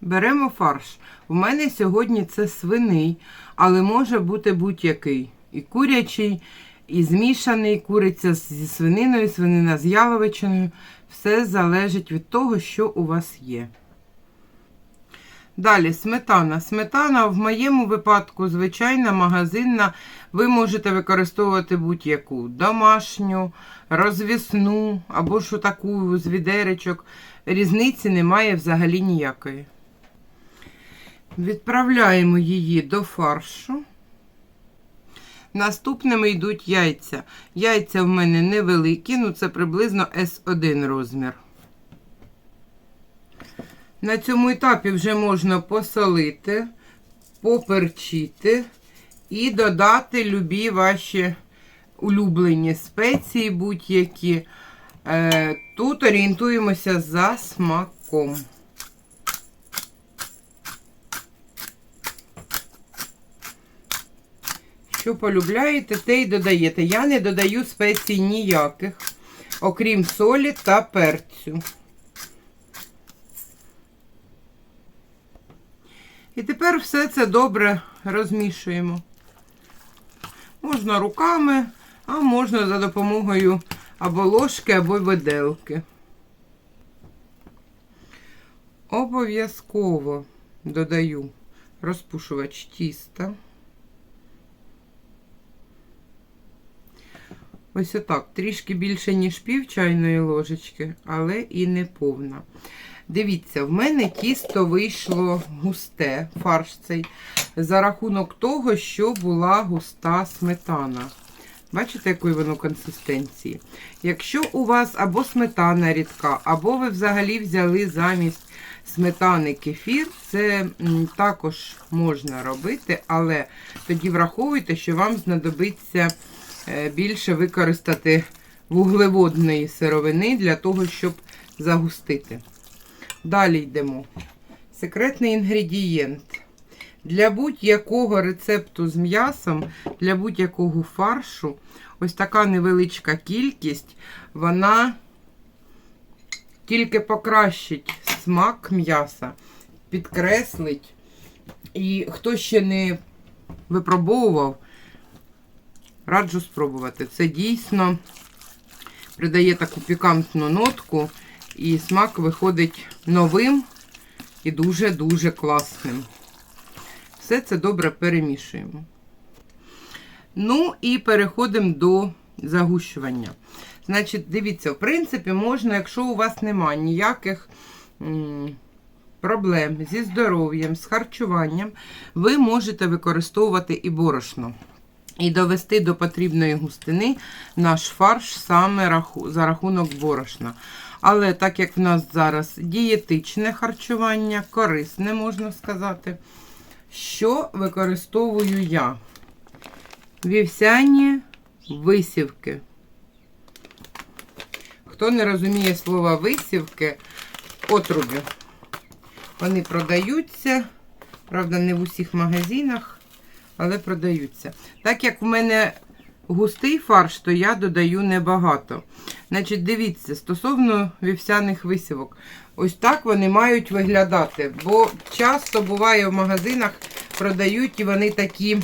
Беремо фарш. У мене сьогодні це свиний, але може бути будь-який. І курячий, і змішаний, куриця зі свининою, свинина з яловичиною. Все залежить від того, що у вас є. Далі сметана. Сметана в моєму випадку звичайна магазинна. Ви можете використовувати будь-яку домашню, розвісну або ж таку з відеречок. Різниці немає взагалі ніякої. Відправляємо її до фаршу. Наступними йдуть яйця. Яйця в мене невеликі, ну це приблизно S1 розмір. На цьому етапі вже можна посолити, поперчити і додати любі ваші улюблені спеції будь-які. Е, Тут орієнтуємося за смаком. Що полюбляєте, те й додаєте. Я не додаю спецій ніяких, окрім солі та перцю. І тепер все це добре розмішуємо. Можна руками, а можна за допомогою або ложки, або виделки. Обов'язково додаю розпушувач тіста. Ось отак, трішки більше, ніж пів чайної ложечки, але і не повна. Дивіться, в мене тісто вийшло густе, фарш цей, за рахунок того, що була густа сметана. Бачите, якої воно консистенції? Якщо у вас або сметана рідка, або ви взагалі взяли замість сметани кефір, це також можна робити, але тоді враховуйте, що вам знадобиться більше використати вуглеводної сировини для того, щоб загустити. Далі йдемо. Секретний інгредієнт. Для будь-якого рецепту з м'ясом, для будь-якого фаршу, ось така невеличка кількість, вона тільки покращить смак м'яса, підкреслить. І хто ще не випробовував, раджу спробувати. Це дійсно придає таку пікантну нотку, і смак виходить новим і дуже-дуже класним. Все це добре перемішуємо. Ну і переходимо до загущування. Значить, дивіться, в принципі, можна, якщо у вас немає ніяких проблем зі здоров'ям, з харчуванням, ви можете використовувати і борошно. І довести до потрібної густини наш фарш саме за рахунок борошна. Але так як в нас зараз дієтичне харчування, корисне, можна сказати, що використовую я? Вівсяні висівки. Хто не розуміє слова висівки, отрубі. Вони продаються, правда, не в усіх магазинах, але продаються. Так як в мене густий фарш, то я додаю небагато. Значить, дивіться, стосовно вівсяних висівок, ось так вони мають виглядати. Бо часто буває в магазинах продають і вони такі,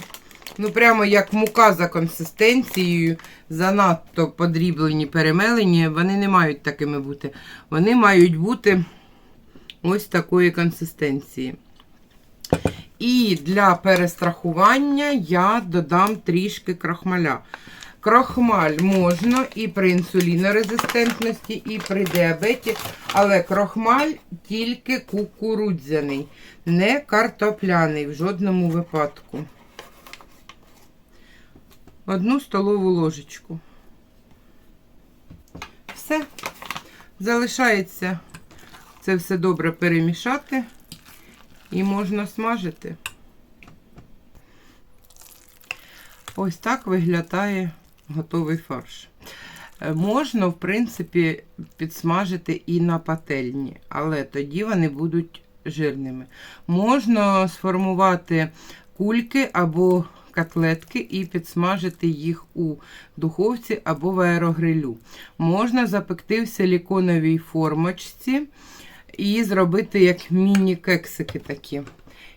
ну прямо як мука за консистенцією, занадто подріблені, перемелені. Вони не мають такими бути. Вони мають бути ось такої консистенції. І для перестрахування я додам трішки крахмаля. Крохмаль можна і при інсулінорезистентності, і при діабеті, але крохмаль тільки кукурудзяний, не картопляний в жодному випадку. Одну столову ложечку. Все. Залишається це все добре перемішати і можна смажити. Ось так виглядає готовий фарш. Е, Можна, в принципі, підсмажити і на пательні, але тоді вони будуть жирними. Можна сформувати кульки або котлетки і підсмажити їх у духовці або в аерогрилю. Можна запекти в силіконовій формочці і зробити як міні-кексики такі.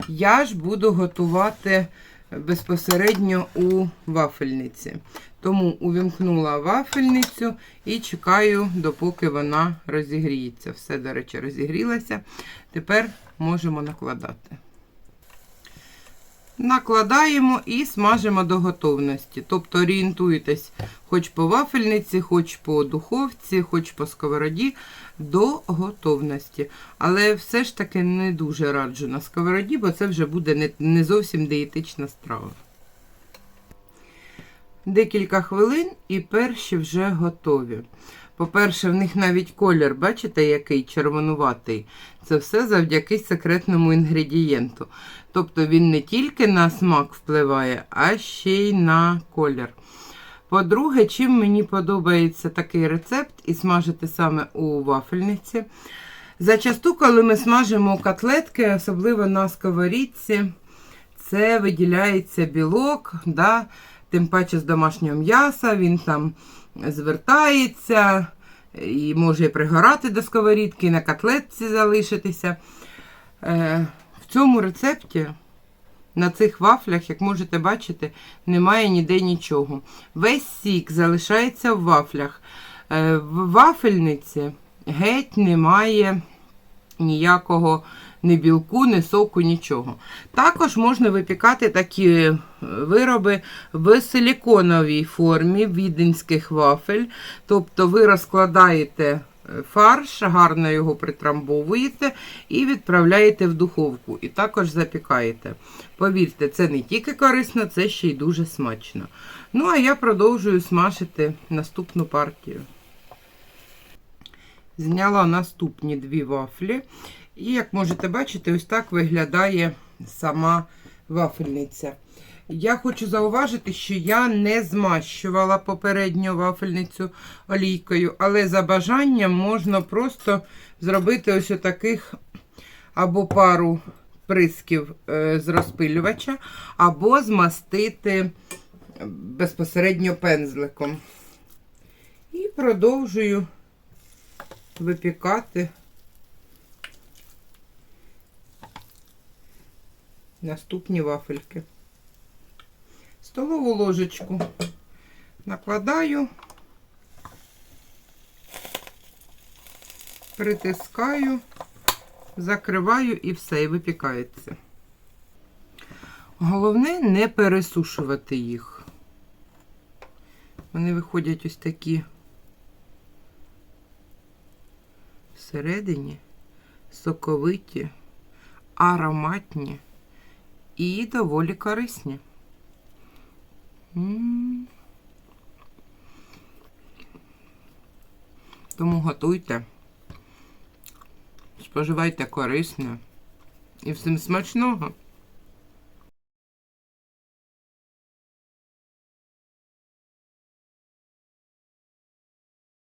Я ж буду готувати безпосередньо у вафельниці. Тому увімкнула вафельницю і чекаю, допоки вона розігріється. Все, до речі, розігрілася. Тепер можемо накладати. Накладаємо і смажимо до готовності. Тобто орієнтуєтесь хоч по вафельниці, хоч по духовці, хоч по сковороді до готовності. Але все ж таки не дуже раджу на сковороді, бо це вже буде не зовсім дієтична страва. Декілька хвилин і перші вже готові. По-перше, в них навіть колір, бачите, який червонуватий. Це все завдяки секретному інгредієнту. Тобто він не тільки на смак впливає, а ще й на колір. По-друге, чим мені подобається такий рецепт і смажити саме у вафельниці. Зачасту, коли ми смажимо котлетки, особливо на сковорідці, це виділяється білок, да, тим паче з домашнього м'яса, він там звертається і може пригорати до сковорідки, на котлетці залишитися. Е, в цьому рецепті на цих вафлях, як можете бачити, немає ніде нічого. Весь сік залишається в вафлях. Е, В вафельниці геть немає ніякого ні білку, ні соку, нічого. Також можна випікати такі е, вироби в силіконовій формі віденських вафель. Тобто ви розкладаєте е, фарш, гарно його притрамбовуєте і відправляєте в духовку. І також запікаєте. Повірте, це не тільки корисно, це ще й дуже смачно. Ну, а я продовжую смажити наступну партію. Зняла наступні дві вафлі. І, як можете бачити, ось так виглядає сама вафельниця. Я хочу зауважити, що я не змащувала попередню вафельницю олійкою, але за бажанням можна просто зробити ось таких або пару присків е, з розпилювача, або змастити безпосередньо пензликом. І продовжую випікати наступні вафельки. Столову ложечку накладаю, притискаю, закриваю і все, і випікається. Головне не пересушувати їх. Вони виходять ось такі всередині, соковиті, ароматні і доволі корисні. Тому готуйте, споживайте корисне і всім смачного.